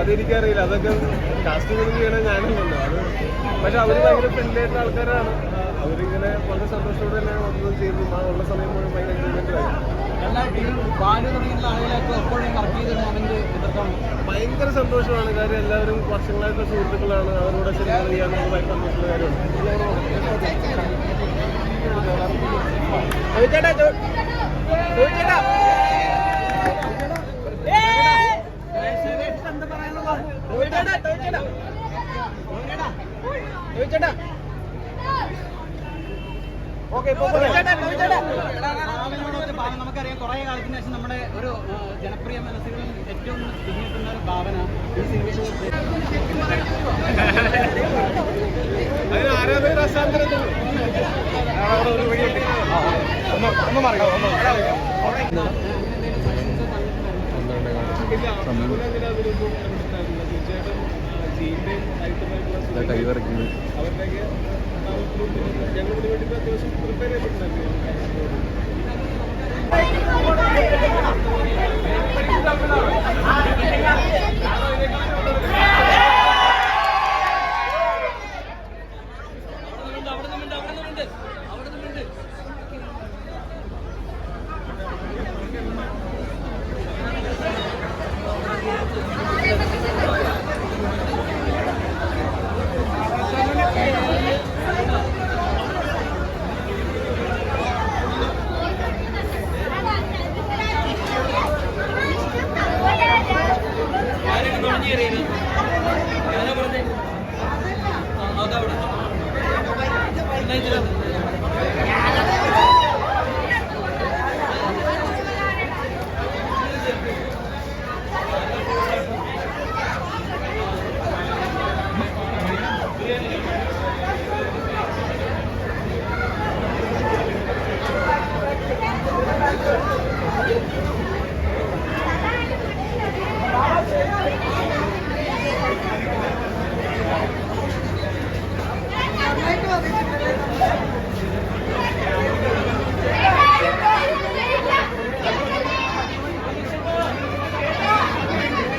അതെനിക്കറിയില്ല. അതൊക്കെ കാസ്റ്റിംഗ് ഒന്നും ഞാനും ഞാനല്ലല്ലോ. അത് പക്ഷെ അവർ ഭയങ്കര ഫ്രണ്ട്ലി ആയിട്ടുള്ള ആൾക്കാരാണ്. അവരിങ്ങനെ വളരെ സന്തോഷത്തോടെ തന്നെയാണ് വന്നത് ചെയ്തു. ഉള്ള സമയം മുഴുവൻ ഭയങ്കര എൻജോയ്മെന്റ് ഭയങ്കര സന്തോഷമാണ്. കാര്യം എല്ലാവരും വർഷങ്ങളായിട്ടുള്ള സുഹൃത്തുക്കളാണ്. അവരോട് ശരി ഭയങ്കര സന്തോഷമുള്ള കാര്യമാണ്. ഭാവന നമുക്കറിയാം കുറേ കാലത്തിന് ശേഷം നമ്മുടെ ഒരു ജനപ്രിയ മനസ്സുകളിൽ ഏറ്റവും പിന്നിട്ടുന്ന ഒരു ഭാവന ഈ സിനിമയിൽ കൈവിറക്കുന്നത് അവിടെ നിന്നുണ്ട് അവിടെ നിന്നുണ്ട്. ਨਹੀਂ ਜਿਹੜਾ